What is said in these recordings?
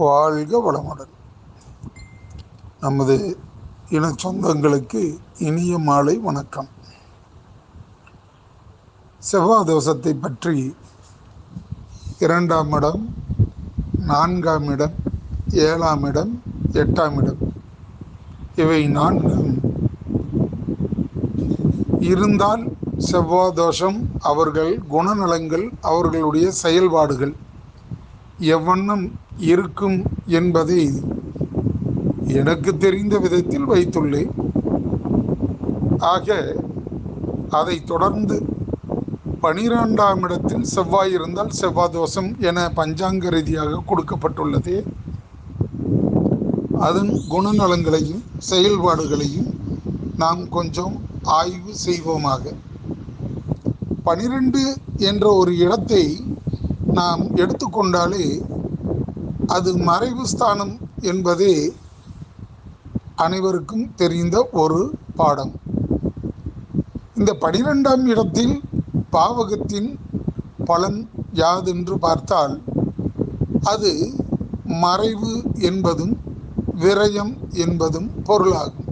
வாழ்க வளமுடன். நமது இன சொந்தங்களுக்கு இனிய மாலை வணக்கம். செவ்வாய் தோஷத்தை பற்றி இரண்டாம் இடம் நான்காம் இடம் ஏழாம் இடம் எட்டாம் இடம். இவை நான்கும் இருந்தால் செவ்வாய் தோஷம் அவர்கள் குணநலங்கள் அவர்களுடைய செயல்பாடுகள். எவ்வண்ணம் இருக்கும் என்பதை எனக்கு தெரிந்த விதத்தில் வைத்துள்ளேன். ஆக அதை தொடர்ந்து பனிரெண்டாம் இடத்தில் செவ்வாய் இருந்தால் செவ்வாய் தோஷம் என பஞ்சாங்க ரீதியாக கொடுக்கப்பட்டுள்ளது. அதன் குணநலங்களையும் செயல்பாடுகளையும் நாம் கொஞ்சம் ஆய்வு செய்வோமாக. பனிரெண்டு என்ற ஒரு இடத்தை நாம் எடுத்துக்கொண்டாலே அது மறைவு ஸ்தானம் என்பதே அனைவருக்கும் தெரிந்த ஒரு பாடம். இந்த பனிரெண்டாம் இடத்தில் பாவகத்தின் பலன் யாதென்று பார்த்தால் அது மறைவு என்பதும் விரயம் என்பதும் பொருளாகும்.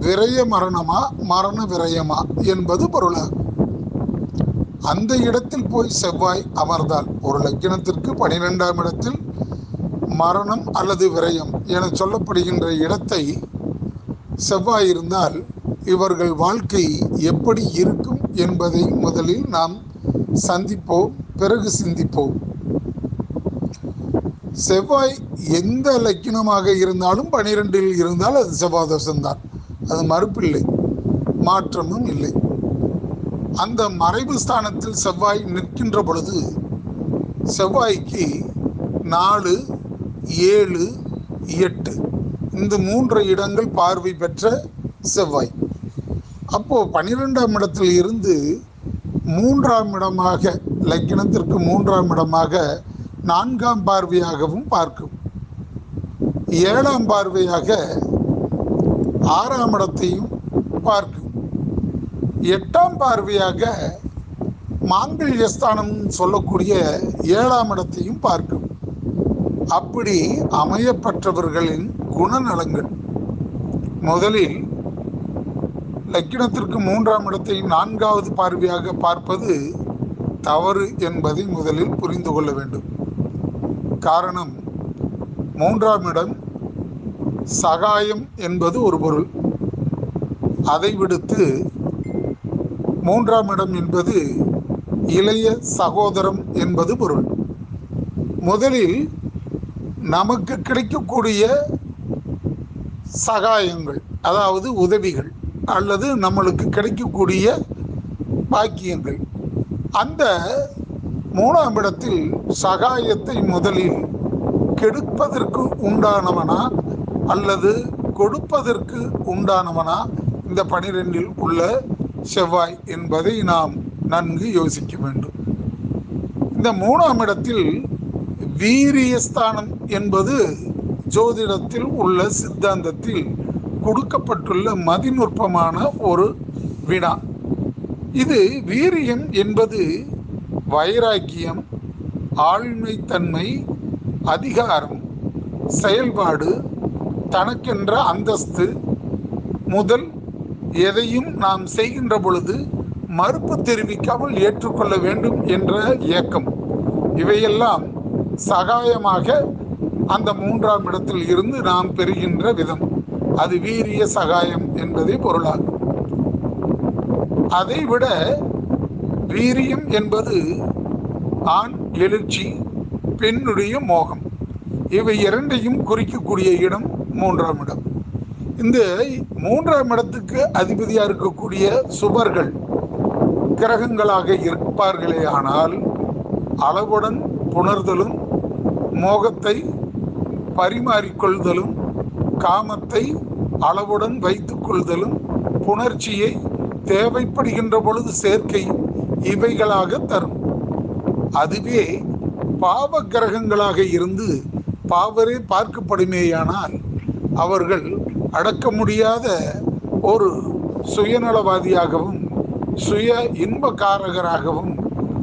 விரய மரணமா மரண விரயமா என்பது பொருளாகும். அந்த இடத்தில் போய் செவ்வாய் அமர்ந்தால் ஒரு லக்கினத்திற்கு பனிரெண்டாம் இடத்தில் மரணம் அல்லது விரயம் என சொல்லப்படுகின்ற இடத்தை செவ்வாய் இருந்தால் இவர்கள் வாழ்க்கை எப்படி இருக்கும் என்பதை முதலில் நாம் சந்திப்போம் பிறகு சிந்திப்போம். செவ்வாய் எந்த லக்கினமாக இருந்தாலும் பனிரெண்டில் இருந்தால் அது செவ்வாய் தோஷம்தான். அது மறுப்பில்லை. மாற்றமும் இல்லை. அந்த மறைவு ஸ்தானத்தில் செவ்வாய் நிற்கின்ற பொழுது செவ்வாய்க்கு நாலு ஏழு எட்டு. இந்த மூன்று இடங்கள் பார்வை பெற்ற செவ்வாய். அப்போ பனிரெண்டாம் இடத்தில் இருந்து மூன்றாம் இடமாக லக்கினத்திற்கு மூன்றாம் இடமாக நான்காம் பார்வையாகவும் பார்க்கும். ஏழாம் பார்வையாக ஆறாம் இடத்தையும் பார்க்கும். எட்டாம் பார்வையாக மாங்கல்யஸ்தானம் சொல்லக்கூடிய ஏழாம் இடத்தையும் பார்க்கும். அப்படி அமையப்பட்டவர்களின் குணநலங்கள். முதலில் லக்கினத்திற்கு மூன்றாம் இடத்தை நான்காவது பார்வையாக பார்ப்பது தவறு என்பதை முதலில் புரிந்து கொள்ள வேண்டும். காரணம் மூன்றாம் இடம் சகாயம் என்பது ஒரு பொருள். அதை விடுத்து மூன்றாம் இடம் என்பது இளைய சகோதரம் என்பது பொருள். முதலில் நமக்கு கிடைக்கக்கூடிய சகாயங்கள் அதாவது உதவிகள் அல்லது நம்மளுக்கு கிடைக்கக்கூடிய பாக்கியங்கள். அந்த மூணாம் இடத்தில் சகாயத்தை முதலில் கெடுப்பதற்கு உண்டானவனா அல்லது கொடுப்பதற்கு உண்டானவனா இந்த பனிரெண்டில் உள்ள செவ்வாய் என்பதை நாம் நன்கு யோசிக்க வேண்டும். இந்த மூணாம் இடத்தில் வீரியஸ்தானம் என்பது ஜோதிடத்தில் உள்ள சித்தாந்தத்தில் கொடுக்கப்பட்டுள்ள மதிநுட்பமான ஒரு வினா. இது வீரியம் என்பது வைராக்கியம் ஆழ்மைத்தன்மை அதிகாரம் செயல்பாடு தனக்கென்ற அந்தஸ்து முதல் எதையும் நாம் செய்கின்ற பொழுது மறுப்பு தெரிவிக்காமல் ஏற்றுக்கொள்ள வேண்டும் என்ற இயக்கம். இவையெல்லாம் சகாயமாக அந்த மூன்றாம் இடத்தில் இருந்து நாம் பெறுகின்ற விதம். அது வீரிய சகாயம் என்பதே பொருளாகும் அதைவிட வீரியம் என்பது ஆண் எழுச்சி பெண்ணுடைய மோகம். இவை இரண்டையும் குறிக்கக்கூடிய இடம் மூன்றாம் இடம். இந்த மூன்றாம் இடத்துக்கு அதிபதியா இருக்கக்கூடிய சுபர்கள் கிரகங்களாக இருப்பார்களே ஆனால் அளவுடன் புணர்தலும் மோகத்தை பரிமாறிக்கொள்தலும் காமத்தை அளவுடன் வைத்துக் கொள்தலும் புணர்ச்சியை தேவைப்படுகின்ற பொழுது சேர்க்கை இவைகளாக தரும். அதுவே பாவ கிரகங்களாக இருந்து பாவரே பார்க்கப்படுமேயானால் அவர்கள் அடக்க முடியாத ஒரு சுயநலவாதியாகவும் சுய இன்பக்காரகராகவும்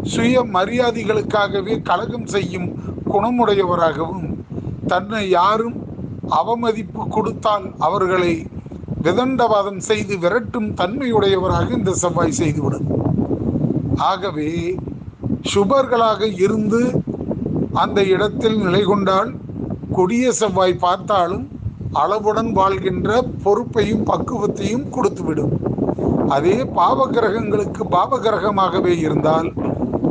சுய மரியாதைகளுக்காகவே கலகம் செய்யும் குணமுடையவராகவும் தன்னை யாரும் அவமதிப்பு கொடுத்தால் அவர்களை விதண்டவாதம் செய்து விரட்டும் தன்மையுடையவராக இந்த செவ்வாய் செய்துவிடும். ஆகவே சுபர்களாக இருந்து அந்த இடத்தில் நிலை கொண்டால் கொடிய செவ்வாய் பார்த்தாலும் அளவுடன் வாழ்கின்ற பொறுப்பையும் பக்குவத்தையும் கொடுத்துவிடும். அதே பாவகிரகங்களுக்கு பாவகிரகமாகவே இருந்தால்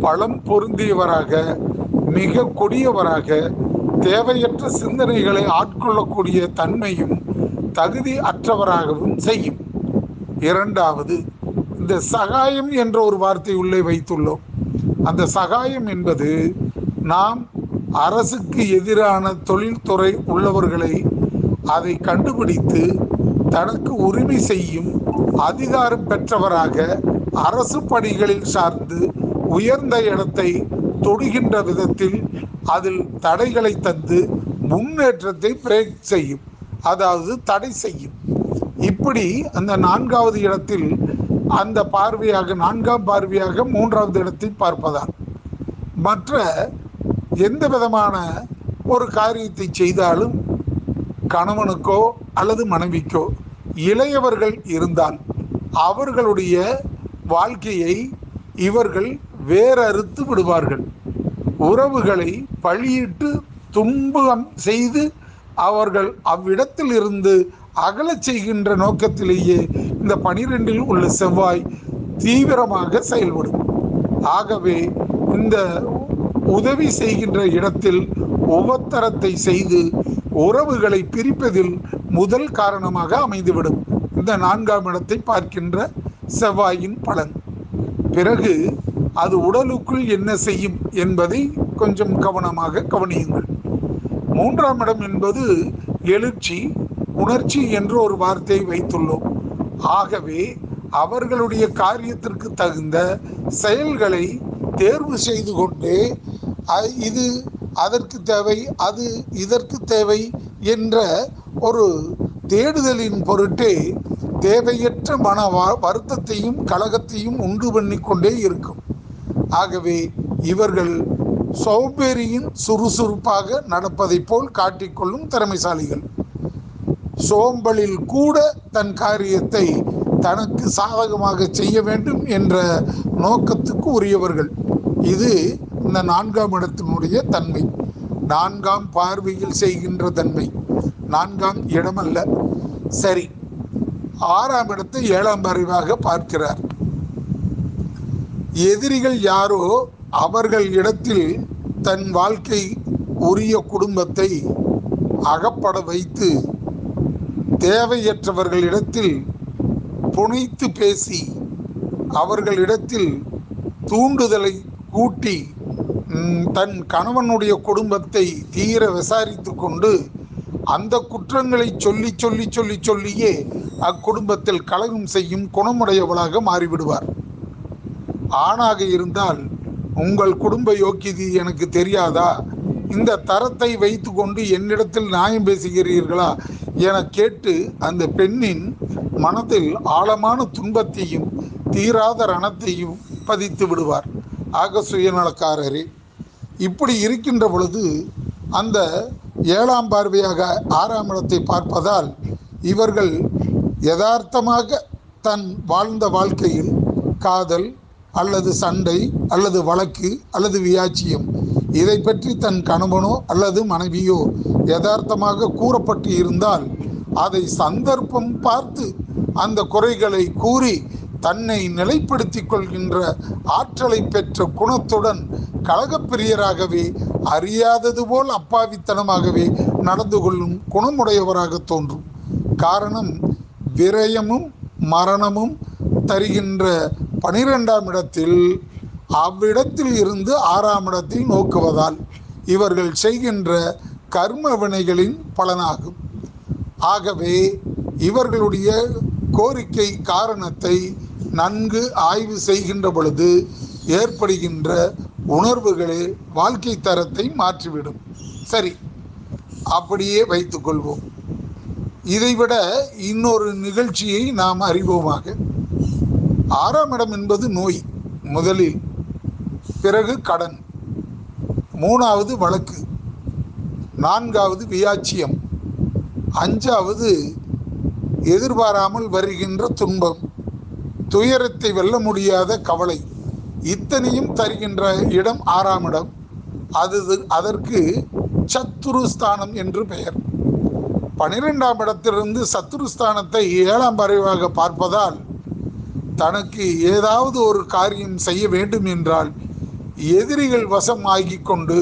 பலம் பொருந்தியவராக மிக கொடியவராக தேவையற்ற சிந்தனைகளை ஆட்கொள்ளக்கூடிய தன்மையும் தகுதி அற்றவராகவும் செய்யும். இரண்டாவது இந்த சகாயம் என்ற ஒரு வார்த்தை உள்ளே வைத்துள்ளோம். அந்த சகாயம் என்பது நாம் அரசுக்கு எதிரான தொழில்துறை உள்ளவர்களை அதை கண்டுபிடித்து தனக்கு உரிமை செய்யும் அதிகாரம் பெற்றவராக அரசு பணிகளில் சார்ந்து உயர்ந்த இடத்தை தொடுகின்ற விதத்தில் அதில் தடைகளை தந்து முன்னேற்றத்தை பிரேக் செய்யும் அதாவது தடை செய்யும். இப்படி அந்த நான்காவது இடத்தில் அந்த பார்வையாக நான்காம் பார்வையாக மூன்றாவது இடத்தை பார்ப்பதால் மற்ற எந்த விதமான ஒரு காரியத்தை செய்தாலும் கணவனுக்கோ அல்லது மனைவிக்கோ இளையவர்கள் இருந்தால் அவர்களுடைய வாழ்க்கையை இவர்கள் வேறறுத்து விடுவார்கள். உறவுகளை பழியிட்டு துன்பம் செய்து அவர்கள் அவ்விடத்தில் இருந்து அகலச் செய்கின்ற நோக்கத்திலேயே இந்த பனிரெண்டில் உள்ள செவ்வாய் தீவிரமாக செயல்படும். ஆகவே இந்த உதவி செய்கின்ற இடத்தில் உபத்தரத்தை செய்து உறவுகளை பிரிப்பதில் முதல் காரணமாக அமைந்துவிடும். இந்த நான்காம் இடத்தை பார்க்கின்ற செவ்வாயின் பலன். பிறகு அது உடலுக்குள் என்ன செய்யும் என்பதை கொஞ்சம் கவனமாக கவனியுங்கள். மூன்றாம் இடம் என்பது எழுச்சி உணர்ச்சி என்று ஒரு வார்த்தையை வைத்துள்ளோம். ஆகவே அவர்களுடைய காரியத்திற்கு தகுந்த செயல்களை தேர்வு செய்து கொண்டு இது அதற்கு தேவை அது இதற்கு தேவை என்ற ஒரு தேடுதலின் பொருட்டே தேவையற்ற மன வருத்தத்தையும் கழகத்தையும் உண்டு பண்ணிக்கொண்டே இருக்கும். ஆகவே இவர்கள் சோம்பேறியின் சுறுசுறுப்பாக நடப்பதைப் போல் காட்டிக்கொள்ளும் திறமைசாலிகள். சோம்பலில் கூட தன் காரியத்தை தனக்கு சாதகமாக செய்ய வேண்டும் என்ற நோக்கத்துக்கு உரியவர்கள். இது இந்த நான்காம் இடத்தினுடைய தன்மை. நான்காம் பார்வையில் செய்கின்ற தன்மை. நான்காம் இடமல்ல. சரி. ஆறாம் இடத்தை ஏழாம் அறிவாக பார்க்கிறார். எதிரிகள் யாரோ அவர்கள் இடத்தில் தன் வாழ்க்கை உரிய குடும்பத்தை அகப்பட வைத்து தேவையற்றவர்களிடத்தில் புனைத்து பேசி அவர்களிடத்தில் தூண்டுதலை கூட்டி தன் கணவனுடைய குடும்பத்தை தீர விசாரித்து கொண்டு அந்த குற்றங்களை சொல்லி சொல்லி சொல்லி சொல்லியே அக்குடும்பத்தில் கலகம் செய்யும் குணமுடையவளாக மாறிவிடுவார். ஆணாக இருந்தால் உங்கள் குடும்ப யோக்கியது எனக்கு தெரியாதா? இந்த தரத்தை வைத்துக்கொண்டு என்னிடத்தில் நியாயம் பேசுகிறீர்களா? என கேட்டு அந்த பெண்ணின் மனதில் ஆழமான துன்பத்தையும் தீராத ரணத்தையும் பதித்து விடுவார். ஆக சுயநலக்காரரே இப்படி இருக்கின்ற பொழுது அந்த ஏழாம் பார்வையாக ஆறாம் இடத்தை பார்ப்பதால் இவர்கள் யதார்த்தமாக தன் வாழ்ந்த வாழ்க்கையில் காதல் அல்லது சண்டை அல்லது வழக்கு அல்லது வியாச்சியம் இதை பற்றி தன் கணவனோ அல்லது மனைவியோ யதார்த்தமாக கூறப்பட்டு இருந்தால் அதை சந்தர்ப்பம் பார்த்து அந்த குறைகளை கூறி தன்னை நிலைப்படுத்திக் கொள்கின்ற ஆற்றலை பெற்ற குணத்துடன் கழகப்பிரியராகவே அறியாதது போல் அப்பாவித்தனமாகவே நடந்து கொள்ளும் குணமுடையவராக தோன்றும். காரணம் விரயமும் மரணமும் தருகின்ற பனிரெண்டாம் இடத்தில் அவ்விடத்தில் இருந்து ஆறாம் இடத்தில் நோக்குவதால் இவர்கள் செய்கின்ற கர்ம வினைகளின் பலனாகும். ஆகவே இவர்களுடைய கோரிக்கை காரணத்தை நன்கு ஆய்வு செய்கின்ற பொழுது ஏற்படுகின்ற உணர்வுகளே வாழ்க்கை தரத்தை மாற்றிவிடும். சரி அப்படியே வைத்துக்கொள்வோம் இதைவிட இன்னொரு நிகழ்ச்சியை நாம் அறிவோமாக. ஆறாம் இடம் என்பது நோய் முதலில். பிறகு கடன். மூணாவது வழக்கு. நான்காவது வியாச்சியம். அஞ்சாவது எதிர்பாராமல் வருகின்ற துன்பம். துயரத்தை வெல்ல முடியாத கவலை இத்தனையும் தருகின்ற இடம் ஆறாம் இடம். அது அதற்கு சத்துருஸ்தானம் என்று பெயர். பனிரெண்டாம் இடத்திலிருந்து சத்துருஸ்தானத்தை ஏழாம் பறவையாக பார்ப்பதால் தனக்கு ஏதாவது ஒரு காரியம் செய்ய வேண்டும் என்றால் எதிரிகள் வசம் ஆகிக் கொண்டு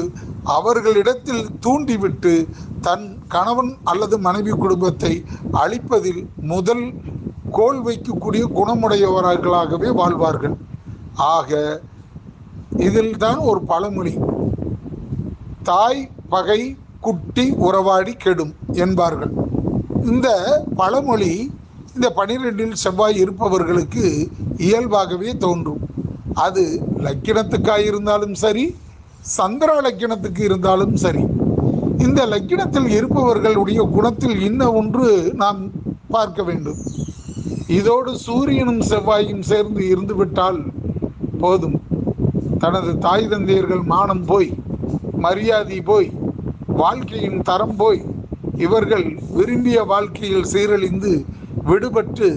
அவர்களிடத்தில் தூண்டிவிட்டு தன் கணவன் அல்லது மனைவி குடும்பத்தை அழிப்பதில் முதல் கோல் வைக்கக்கூடிய குணமுடையவர்களாகவே வாழ்வார்கள். ஆக இதில் தான் ஒரு பழமொழி. தாய் பகை குட்டி உறவாடி கெடும் என்பார்கள். இந்த பழமொழி இந்த பனிரெண்டில் செவ்வாய் இருப்பவர்களுக்கு இயல்பாகவே தோன்றும். அது லக்கினத்துக்காக இருந்தாலும் சரி சந்திர லக்கினத்துக்கு இருந்தாலும் சரி. இந்த லக்கினத்தில் இருப்பவர்களுடைய குணத்தில் இன்ன ஒன்று நாம் பார்க்க வேண்டும். இதோடு சூரியனும் செவ்வாயும் சேர்ந்து இருந்துவிட்டால் போதும். தனது தாய் தந்தையர்கள் மானம் போய் மரியாதை போய் வாழ்க்கையின் தரம் போய் இவர்கள் விரும்பிய வாழ்க்கையில் சீரழிந்து விடுபட்டு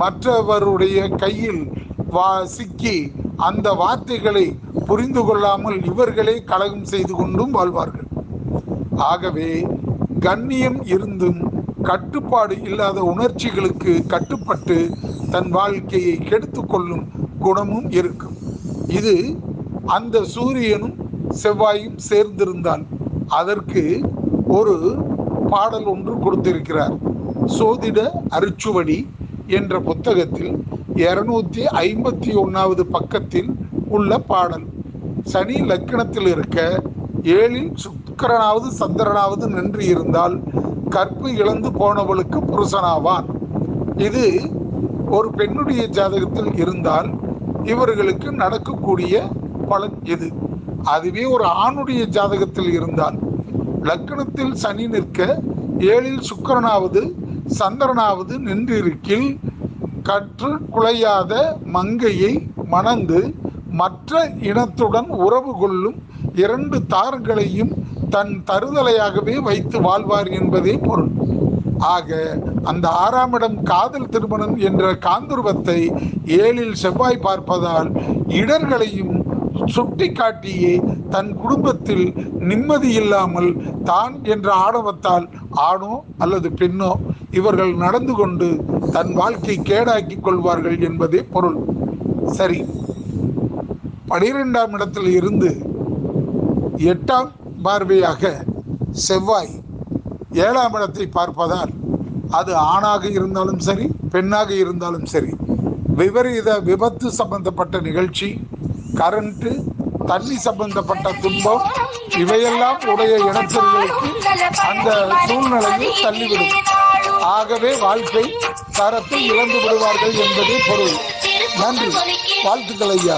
மற்றவருடைய கையில் வா சிக்கி அந்த வார்த்தைகளை புரிந்து கொள்ளாமல் இவர்களே கலகம் செய்து கொண்டும் வாழ்வார்கள். ஆகவே கண்ணியம் இருந்தும் கட்டுப்பாடு இல்லாத உணர்ச்சிகளுக்கு கட்டுப்பட்டு தன் வாழ்க்கையை கெடுத்து கொள்ளும் குணமும் இருக்கும். இது அந்த சூரியனும் செவ்வாயும் சேர்ந்திருந்தால் அதற்கு ஒரு பாடல் ஒன்று கொடுத்திருக்கிறார். சோதிட அருச்சுவடி என்ற புத்தகத்தில் இருநூத்தி ஐம்பத்தி ஒன்றாவது பக்கத்தில் உள்ள பாடல். சனி லக்கணத்தில் இருக்க ஏழில் சுக்கரனாவது சந்திரனாவது நின்று இருந்தால் கற்பு இழந்து போனவளுக்கு புருஷனாவான். இது ஒரு பெண்ணுடைய ஜாதகத்தில் இருந்தால் இவர்களுக்கு நடக்கக்கூடிய பலன் எது? அதுவே ஒரு ஆணுடைய ஜாதகத்தில் இருந்தால். லக்கணத்தில் சனி நிற்க ஏழில் சுக்கரனாவது சந்திரனாவது நின்றிருக்கில் கற்று குலையாத மங்கையை மணந்து மற்ற இனத்துடன் உறவு கொள்ளும் இரண்டு தார்களையும் தன் தருதலையாகவே வைத்து வாழ்வார் என்பதே பொருள். ஆக அந்த ஆறாம் இடம் காதல் திருமணம் என்ற காந்துருவத்தை ஏழில் செவ்வாய் பார்ப்பதால் இடர்களையும் சுட்டி காட்டியே தன் குடும்பத்தில் நிம்மதி இல்லாமல் தான் என்ற ஆணவத்தால் ஆணோ அல்லது பெண்ணோ இவர்கள் நடந்து கொண்டு தன் வாழ்க்கை கேடாக்கிக் கொள்வார்கள் என்பதே பொருள். சரி பனிரெண்டாம் இடத்தில் இருந்து எட்டாம் பார்வையாக செவ்வாய் ஏழாம் இடத்தை பார்ப்பதால் அது ஆணாக இருந்தாலும் சரி பெண்ணாக இருந்தாலும் சரி விபரீத விபத்து சம்பந்தப்பட்ட நிகழ்ச்சி கரண்ட்டு தண்ணி சம்பந்தப்பட்ட துன்பம் இவையெல்லாம் உடைய இனத்தர்களுக்கு அந்த சூழ்நிலையை தள்ளிவிடும். ஆகவே வாழ்க்கை தரத்தை இழந்து விடுவார்கள் என்பதே பொருள். நன்றி. வாழ்த்துக்கள் ஐயா.